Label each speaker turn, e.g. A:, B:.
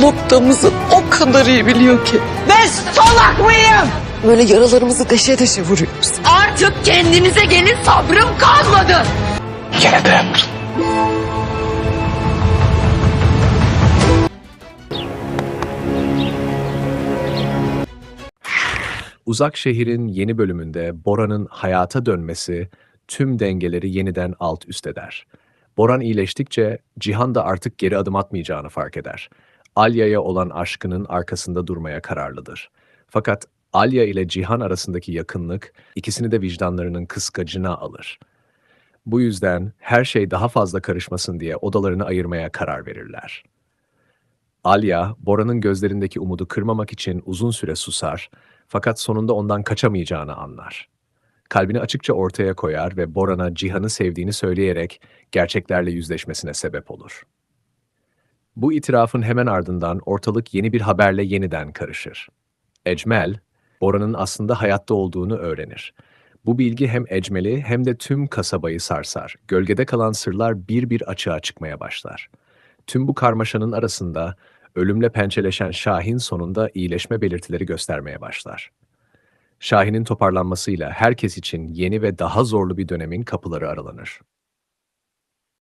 A: noktamızı o kadar iyi biliyor ki.
B: Ben salak mıyım?
A: Böyle yaralarımızı deşe deşe vuruyoruz.
B: Artık kendinize gelin sabrım kalmadı.
C: Gene de
D: Uzak Şehir'in yeni bölümünde Bora'nın hayata dönmesi tüm dengeleri yeniden alt üst eder. Boran iyileştikçe Cihan da artık geri adım atmayacağını fark eder. Alya'ya olan aşkının arkasında durmaya kararlıdır. Fakat Alya ile Cihan arasındaki yakınlık ikisini de vicdanlarının kıskacına alır. Bu yüzden her şey daha fazla karışmasın diye odalarını ayırmaya karar verirler. Alya, Bora'nın gözlerindeki umudu kırmamak için uzun süre susar fakat sonunda ondan kaçamayacağını anlar. Kalbini açıkça ortaya koyar ve Boran'a Cihan'ı sevdiğini söyleyerek gerçeklerle yüzleşmesine sebep olur. Bu itirafın hemen ardından ortalık yeni bir haberle yeniden karışır. Ecmel, Bora'nın aslında hayatta olduğunu öğrenir. Bu bilgi hem Ecmel'i hem de tüm kasabayı sarsar. Gölgede kalan sırlar bir bir açığa çıkmaya başlar. Tüm bu karmaşanın arasında ölümle pençeleşen Şahin sonunda iyileşme belirtileri göstermeye başlar. Şahin'in toparlanmasıyla herkes için yeni ve daha zorlu bir dönemin kapıları aralanır.